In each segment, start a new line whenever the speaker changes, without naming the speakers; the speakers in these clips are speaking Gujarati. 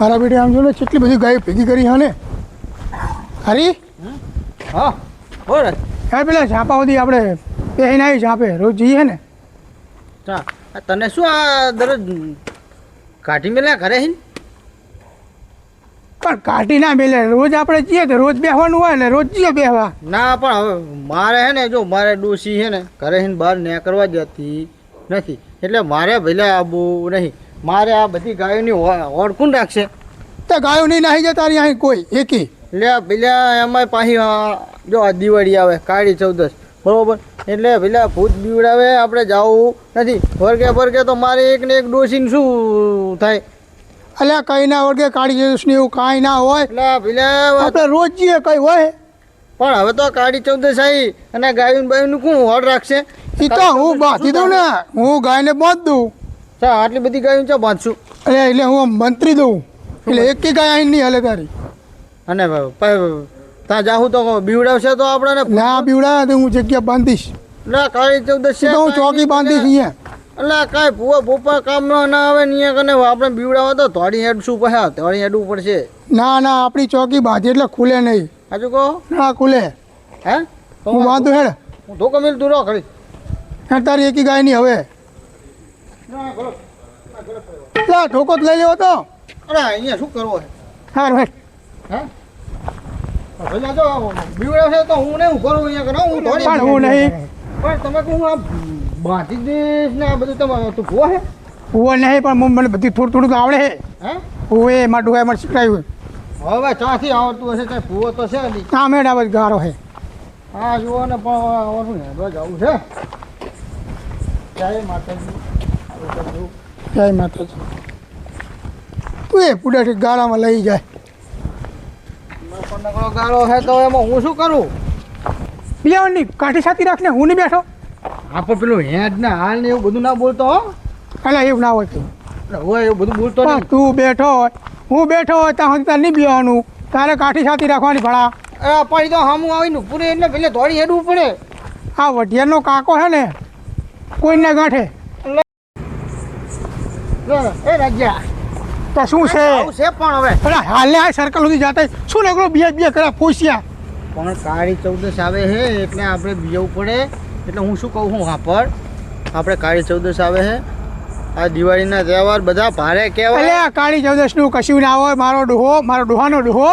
મારા બેટે આમ જો ને કેટલી બધી ગાયો ભેગી કરી હા ને. હરી?
હા બોલ.
પેલા છાપા સુધી આપણે પહેરીને આવી ઝાપે રોજ જઈએ ને.
તને શું આ દરરોજ કાઢી મેલ્યા ઘરે હિન
પણ કાઢી ના મેલે રોજ આપણે જઈએ તો રોજ બેહવાનું હોય ને રોજ જઈએ બેહવા.
ના પણ હવે મારે હે ને જો મારે ડોસી છે ને ઘરે હિન બહાર નીકળવા જતી નથી. એટલે મારે ભલે આવવું નહીં. મારે આ બધી ગાયોની ઓળ કોણ રાખશે?
તો ગાયો નહીં નાહી જાય તારી અહીં કોઈ એકી.
એટલે પેલા એમાં પાછી જો આ દિવાળી આવે કાળી ચૌદસ બરોબર? એટલે પેલા ભૂત બીવડાવે આપણે જવું નથી. વર્ગે વર્ગે તો મારે એક ને એક ડોસીને શું થાય?
અલ્યા કઈ ના વર્ગે કાળી જઈશ ને એવું કાંઈ ના હોય.
એટલે પેલા
આપણે રોજ જઈએ કઈ હોય.
પણ હવે તો કાળી ચૌદસ આવી અને ગાયું બાયું કોણ હોડ રાખશે?
એ તો હું બાંધી દઉં ને હું ગાયને બાંધ દઉં.
ચા આટલી બધી ગાયું ચા બાંધશું?
અરે એટલે હું મંત્રી દઉં. એટલે એક ગાય અહીં નહીં હલે તારી.
અને ત્યાં જાહું તો બીવડાવશે તો આપણને
ના બીવડા તો હું જગ્યા બાંધીશ.
ના કાળી ચૌદસ
એ તો હું ચોકી બાંધીશ અહીંયા?
એટલે કાંઈ ભૂવા ભૂપા કામ ના આવે ને કને આપણે બીવડાવો તો થોડી હેડ શું પછી થોડી હેડવું પડશે.
ના ના આપણી ચોકી બાંધી એટલે ખુલે નહીં.
હાજુ કહો.
ના ખુલે.
હે?
હું બાંધું હેડ.
હું ધોકો મિલ દૂરો
હે તારી એકી ગાય નહીં હવે. લા ઢોકો જ લઈ લેવો તો.
અરે અહીંયા શું કરવો છે?
હાર હેડ
હે? પેલા જો બીવડાવશે તો હું નહીં હું કરું અહીંયા કરો હું થોડી
પણ હું નહીં.
પણ તમે કહું આ બાંધી દઈશ ને આ બધું તમારે તું ભૂવા હે
હું નહીં પણ મને બધી થોડું થોડું આવડે હે?
હે
કુવે એ માં મને શીખડાયું
હવે ચાથી આવડતું હશે? ત્યાં ભૂવો તો છે નહીં.
આવે ગારો હે
હા જુઓ ને પણ જવું છે. જય માતાજી.
જય માતાજી. તું એ પુડાથી ગાળામાં લઈ જાય.
ગાળો છે તો એમાં હું શું કરું?
બિયાવણની કાઠી સાથી રાખને હું નહીં બેઠો.
આપણે પેલું હેડ ને હાલ ને એવું બધું ના બોલતો હો.
એટલે એવું ના હોય
હોય એવું બધું બોલતો
પણ
નહીં.
તું બેઠો હોય હું બેઠો હોય ત્યાં સુધી તારે નહીં બિયાવાનું તારે કાઠી સાથી રાખવાની ભણા
એ પાડી તો હામું આવીને પૂરે એટલે પેલે દોડી હેડવું પડે.
આ વઢિયાનો કાકો છે ને કોઈને ગાંઠે.
એ
તો શું છે?
છે પણ હવે.
અરે હાલે આ સર્કલ સુધી જાતા શું નકરો બે બે કર્યા પૂછ્યા
પણ કાળી ચૌદશ આવે છે એટલે આપણે બીજવું પડે. એટલે હું શું કહું હું હા પર. આપણે કાળી ચૌદશ આવે છે આ દિવાળીના તહેવાર બધા ભારે
એટલે
કહેવાય.
આ કાળી ચૌદશનું કશું ના હોય મારો ડોહો મારો ડોહાનો ડોહો.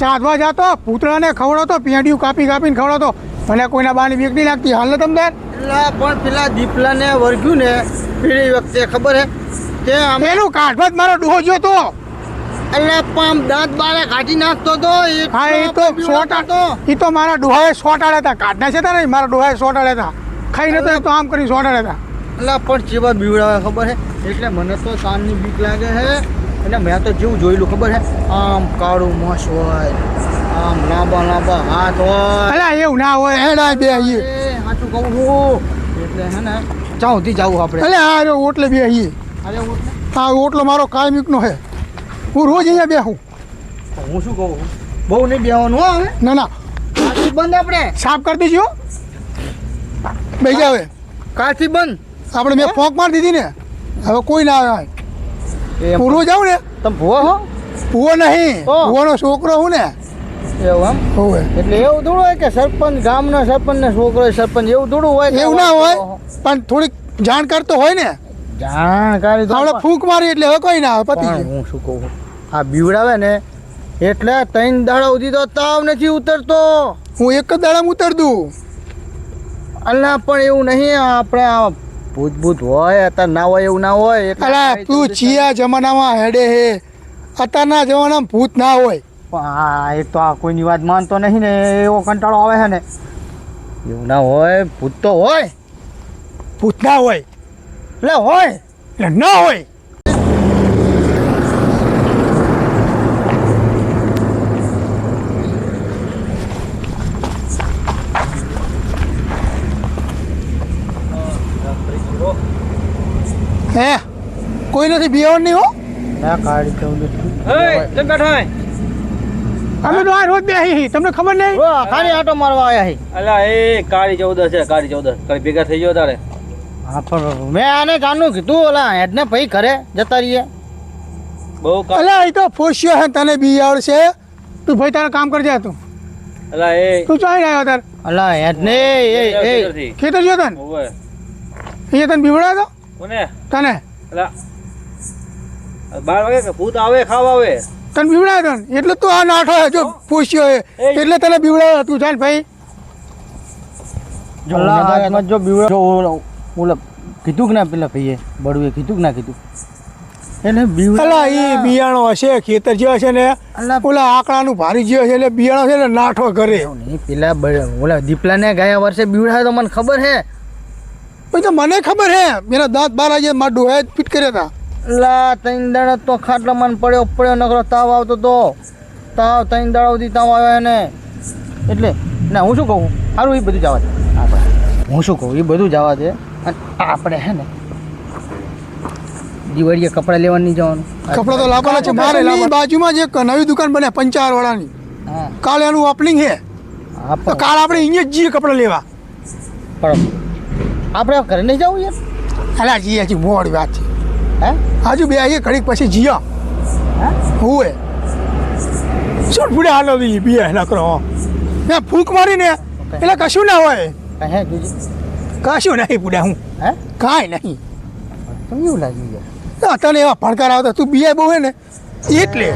સાધવા જાતો પૂતળાને ખવડાવતો પેંડિયું કાપી કાપીને ખવડાવતો મને કોઈના બાની નહીં લાગતી. હાલ તમે
એટલે પણ પેલા દીપલાને વર્ગ્યું ને પેલી વખતે ખબર હે? તે
એનું કાઢવા જ મારો ડોહો જોતો
એટલે પણ પામ દાંત બારે કાઢી નાખતો તો એ
હા એ તો
આપણે
તો. એ તો મારા ડોહાએ સોટાડ્યા હતા. કાઢના છે તા ને મારા ડોહાએ સોટાડ્યા હતા. ખાઈ તો તો આમ કરી સોટાડ્યા હતા.
એટલે પણ ચેવા બીવડાવે ખબર હે? એટલે મને તો સાંજની બીક લાગે છે એટલે મેં તો જેવું જોયેલું ખબર હે. આમ કાળું મોસ હોય આમ લાંબા લાંબા હાથ હોય.
અલા એવું ના હોય. હેડા બે
સાચું કહું એટલે હે ને ચાઉથી જવું આપણે.
આ રહ્યો ઓટલે બે
અરે હું
આ ઓટલો મારો કાયમિકનો છે. હું રોજ અહીંયા બેહું.
હું શું કહું? બહુ નહીં હો હવે?
ના ના.
બંધ આપણે.
સાફ કરી દેજો બેસી જાવે
કાલથી બંધ?
આપણે મેં ફોંક મારી દીધી ને. હવે કોઈ ના આવે. હું રોજ આવું ને.
તમે ભૂવો હો?
ભૂવો નહીં. ભૂવાનો છોકરો હું ને.
એવું એમ?
હોય
એટલે એવું થોડું હોય કે સરપંચ ગામના સરપંચ ને છોકરો સરપંચ એવું થોડું હોય
એવું ના હોય. પણ થોડીક જાણકાર તો હોય ને.
જાણકારી તો
આપણે ફૂંક મારી એટલે હવે કોઈ ના આવે પતિ
હું શું કહું? આ બીવડાવે ને એટલે ત્રણ દાડા સુધી તો તાવ નથી ઉતરતો.
હું એક જ દાડામાં ઉતર દઉં
અલ્લા પણ એવું નહીં આપણે આ ભૂત ભૂત હોય અત્યારે ના હોય એવું ના હોય એટલે
તું ચિયા જમાનામાં હેડે હે. અત્યારના જમાનામાં ભૂત ના હોય.
પણ હા એ તો આ કોઈની વાત માનતો નહીં ને એવો કંટાળો આવે છે ને. એવું ના હોય ભૂત તો હોય.
ભૂત ના હોય.
એટલે હોય
એટલે ન હોય. હે કોઈ નથી બિયોન નહીં હો.
ના કાઢી ચૌદ
અમે તો આ રોજ બેહી તમને ખબર નહીં?
ખાલી આટો મારવા આયા હી.
અલા એ કાળી ચૌદસ છે કાળી ચૌદસ કઈ ભેગા થઈ ગયો તારે.
હા પણ મેં આને જાણું કીધું ઓલા હેડને ભાઈ ઘરે જતા રહીએ.
બહુ કામ
એ તો ફોસ્યો હે તને બી આવડશે તું ભાઈ તારા કામ કરજે તું.
અલા એ
તું ચાઈ રહ્યો તાર?
અલા હેડને એ એ
ખેતર જો તને
ઓવે.
અહીંયા તને બીવડાયો
કોને?
તને?
અલા બાર વાગે ભૂત આવે ખાવા આવે.
તને બીવડાયો તને એટલે તું આ નાઠો હે જો ફોસ્યો હે. એટલે તને બીવડાયો તું. જાણ ભાઈ.
જો અલા જો બીવડો જો ઓલો કીધું કે ના પેલા ભાઈએ બળુએ કીધું કે ના કીધું? એને
અલા એ બિયાણો હશે ખેતર જે હશે ને ઓલા આકડાનું ભારી જે હશે એટલે બિયાણો છે ને નાઠો કરે
પેલા ઓલા દીપલાને ગયા વર્ષે બીવડાયો તો મને ખબર હે.
પછી તો મને ખબર હે. મેરા દાંત બાર આજે મારા ડોહે ફિટ કર્યા હતા
લા ત્રણ દાડા તો ખાટલા મને પડ્યો પડ્યો નકરો તાવ આવતો તો. તાવ ત્રણ દાડા સુધી તાવ આવ્યો એને. એટલે ના હું શું કહું? સારું એ બધું જવા દે. આપણે હું શું કહું? એ બધું જવા દે. અને આપણે હે ને દિવાળીએ કપડાં લેવા નહીં જવાનું.
કપડા તો લાવવાના છે મારે બાજુમાં જ એક નવી દુકાન બને પંચાર વાળાની કાલે એનું ઓપનિંગ છે. તો કાલ આપણે અહીંયા જ જઈએ કપડા લેવા.
પણ આપણે ઘરે નહીં જવું યાર?
અલા જઈએ હજી મોડ વાત છે.
હે?
હજુ બે આવીએ ઘડીક પછી જીયા
હા?
હુએ. શું ફૂડે હાલો બી બે ના કરો. મેં ફૂંક મારીને. એટલે કશું ના હોય.
હે
કશું નહીં પૂડે હું.
હે?
કાંઈ નહીં.
તમને એવું લાગ્યું યાર?
તને એવા ભણકાર આવતા તું બીએ બહુ હે ને એટલે.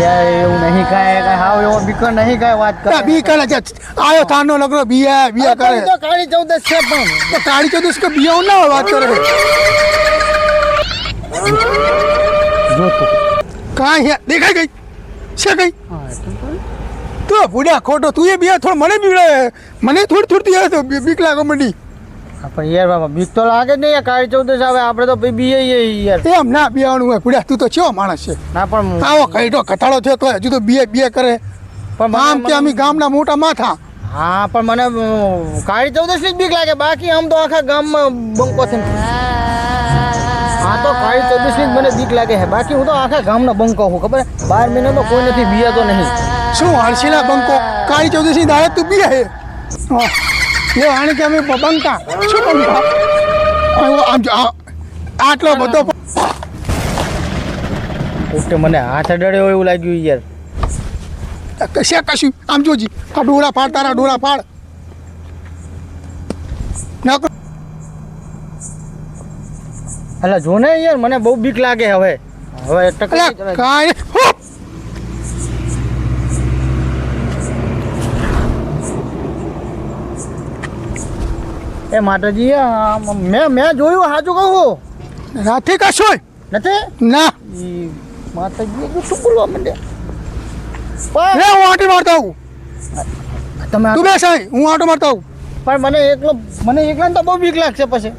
એવું નહીં કાંઈ કાંઈ હાવ એવો બીકર નહીં કાંઈ વાત
બી કરે છે. આયો થાનો લગરો બીએ બીએ કરે.
તો કાળી ચૌદસ છે પણ.
તો કાળી ચૌદસ કે બીએ ના વાત કરે.
જો તો.
કાંઈ દેખાય ગઈ? છે
હા તો
ભૂડ્યા ખોટો તું એ બે થોડો મને બીવડાવે. મને થોડી થોડી બીક લાગો મંડી
પણ યાર બાબા બીક તો લાગે જ નહીં કાળી ચૌદસ આવે આપણે તો બીએ યાર.
એમ ના બીવાનું હોય ભૂડ્યા તું તો ચેવો માણસ છે.
ના પણ
આવો કઈ તો કથાળો થયો તો હજુ તો બીએ બીએ કરે.
પણ
આમ કે અમે ગામના મોટા માથા.
હા પણ મને કાળી ચૌદશ જ બીક લાગે બાકી આમ તો આખા ગામમાં બંકો છે. હા તો કાળી ચૌદશ જ મને બીક લાગે છે બાકી હું તો આખા ગામનો બંકો હું ખબર બાર મહિના તો કોઈ નથી બીયા તો નહીં.
શું હર્ષિલા બંકો? કાળી ચૌદશી દાડે તું બી હે એ આને કે અમે બંકા? શું બંકા? આમ આટલો બધો
ઉઠે મને હાથ અડાડ્યો એવું લાગ્યું યાર.
કશે કશું? આમ જોજી. આ ડોળા ફાડ તારા ડોળા ફાડ. ના
એટલે જો ને યાર મને બહુ બીક લાગે હવે. હવે
અલા, કાંઈ હો!
એ માતાજી મેં મેં જોયું સાચું કહું
નથી કશું
નથી?
ના.
માતાજી શું બોલવા માંડે?
પણ હું આંટી મારતો આવું.
તમે
તું બેસ હું આંટો મારતો આવું.
પણ મને એકલો મને એકલા તો બહુ બીક લાગશે પછી.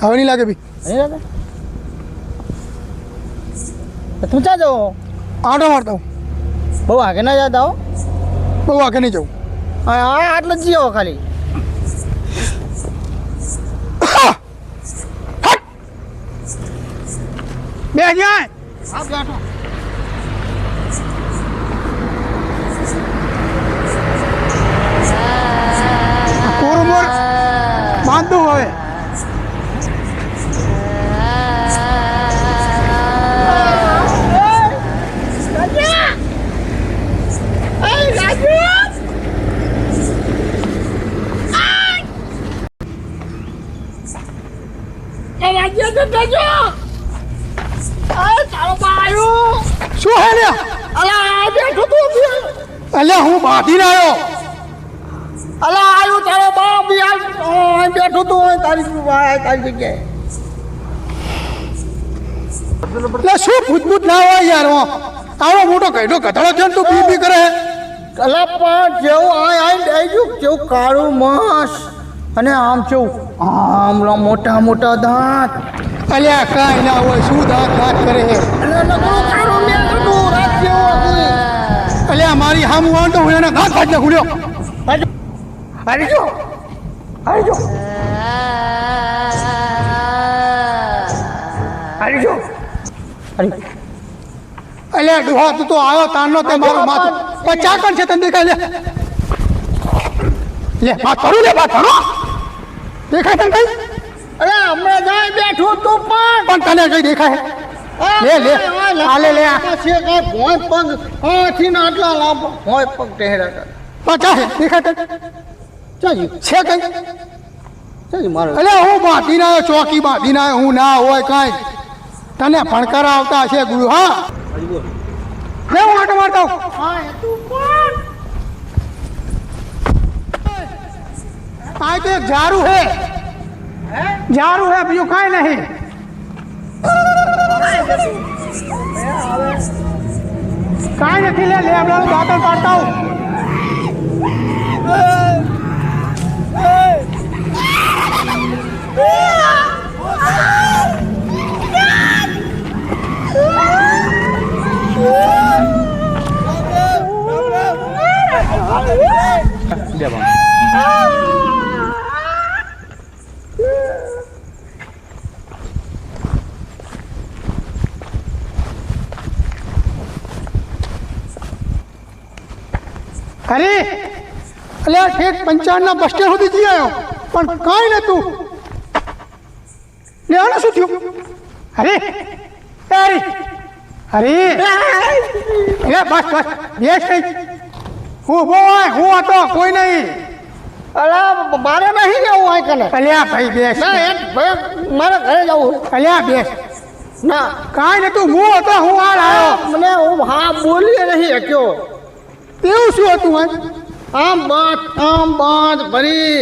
હવે નહીં લાગે બી.
નહીં લાગે? તું ચા જાઓ
આંટો મારતો આવું.
બહુ આગે ના જતા હો.
બહુ આગે નહીં જવું.
હા હા, આટલે જ જીવો ખાલી
બે જાય
હા બેઠો
કોરું મોર બાંધું હવે શું હે લ્યા? અલ્યા હું બાંધીને આવ્યો.
અલા આયો તારો બાપ યાર બેઠો તો તારી તારી જગ્યાએ?
એટલે શું ભૂતભૂત ના હોય યાર હો. આવો મોટો કઈડો કથાળો છે ને તું બી બી કરે.
અલા પણ જેવું આય આઈ બેહી ગયું કેવું કાળું માંસ અને આમ કેવું આમ લો મોટા મોટા દાંત.
અલ્યા કાંઈ ના હોય શું દાંત દાંત કરે છે?
અને નકરું કાળું મેં હતું રાત જેવું હતું
અલ્યા મારી હામ તો હું એના ઘાસ ખાટલે નાખું લ્યો
જો. હારી જો. હારી જો. હારી.
અલ્યા ડુહા તું તો આવ્યો તારનો તે મારો માથું. પચા કણ છે તને દેખાય લે. લે વાત કરું લે વાત કરું દેખાય તને કઈ?
અરે હમણાં જાય બેઠું તું પણ.
પણ તને કઈ દેખાય? લે, લે. આ લે, લે, આ.
છે કે ભોય પગ. આથી ના આટલા લાંબો. ભોય પગ ટેહરા કર.
પાછા દેખા દેખાય
ચાજી
છે કઈ?
ચાજી મારો.
અલે હું બાંધીને આવ્યો ચોકી બાંધીને આવ્યો. હું ના હોય કાંઈ. તને ભણકરા આવતા છે ગુરુ હા? લે હું આટો મારતો આવું. આ તો એક ઝાડુ હે? ઝાડુ હે બીજું કાંઈ નહીં. કાંઈ નથી લે લેબડાનું દાંતણ પાડતા આવું અરે અલે આ ઠેઠ પંચાણના બસ સ્ટેન્ડ સુધી જઈ આવ્યો. પણ કાંઈ નહોતું લે આને શું થયું? અરે અરે અરે એ બસ બસ બેસ થઈ હું ઊભો હોય હું હતો કોઈ નહીં.
અરે મારે નહીં જવું હોય કને?
અલ્યા ભાઈ બેસ.
ના એ ભાઈ મારે ઘરે જવું
અલ્યા બેસ.
ના.
કાંઈ તું હું હતો હું આ આવ્યો.
મને હું હા બોલી નહીં શક્યો.
તેવું શું હતું ભાઈ
આમ બાંધ આમ બાંધ ભરી.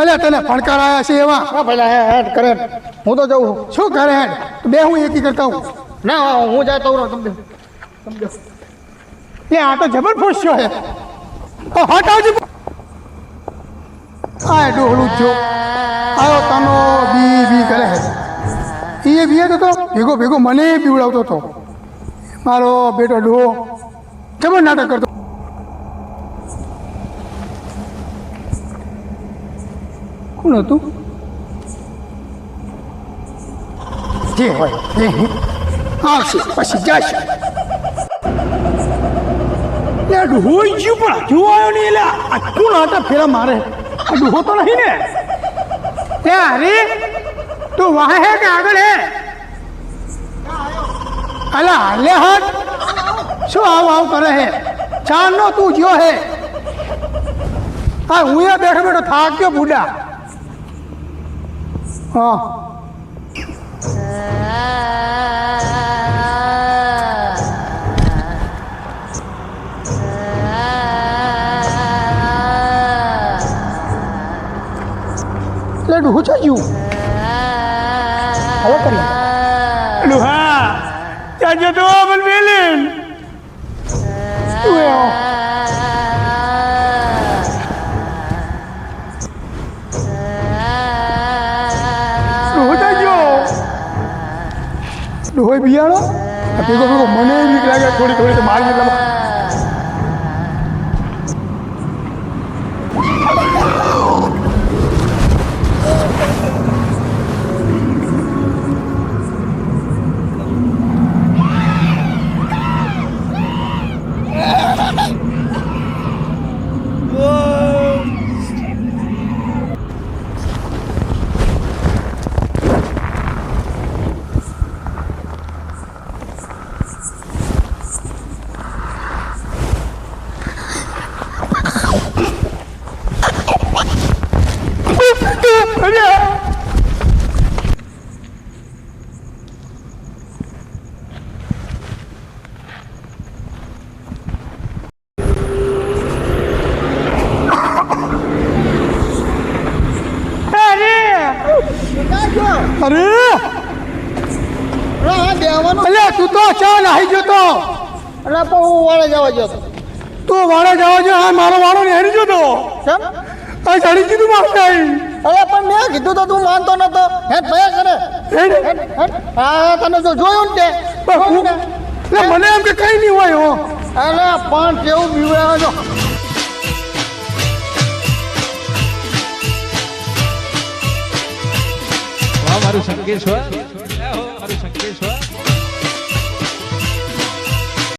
અલ્યા તને ફણકાર આવ્યા છે એવા?
હા પેલા હેડ, કરે. હું તો જઉં છું.
શું કરે, હેડ? બે હું એકી કરતા હું
ના, હું જાય તો તમને
લે આ તો જબરદસ્ત છે ઓ હટ આવજે આ ડોહલું જો આયો તનો બી બી કરે હે. એ બી તો ભેગો ભેગો મને પીવડાવતો હતો. મારો બેટો ડોહો. જબર નાટક કરતો કોણ હતું? જે હોય આવશે પછી જશે. લે ગયું પણ હજુ આવ્યો નહીં એટલે આટલું કોણ ફેરા મારે. આ ડૂહો તો નહીં ને? એ અરે તું વાહ હે કે આગળ હે? અલા હાલે હાથ શું આવ આવ કરે હે? ચાંદનો તું જ્યો હે? હા હું બેઠો બેઠો થાક્યો બુડા. હા એટલે ડૂહો છે ગયું હવે કરી ડૂહા ત્યાં જતો પણ વેલીન તું આવો ડૂહો બિયાણો ભેગો ભેગો મને બીક લાગે થોડી થોડી મારી એટલા અરે અરે
હા દેવાનું
અલે તું તો ચા નાહી ગયો તો
એટલે પણ હું વાળે જવા ગયો હતો
તું વાળા જવા જો હા મારો વાળો ને હેરી ગયો તો. આ ચડી કીધું મારું કઈ
અરે પણ મેં કીધું તો તું માનતો નતો. હેડ ભયા કરે
હેડ.
હેડ, હેડ. હા તને જો જોયું ને તે.
મને એમ કે કઈ નહીં હોય હો.
અરે પણ કેવું બીવડાવે
જો. મારું સંકેશ્વર મારું સંકેશ્વર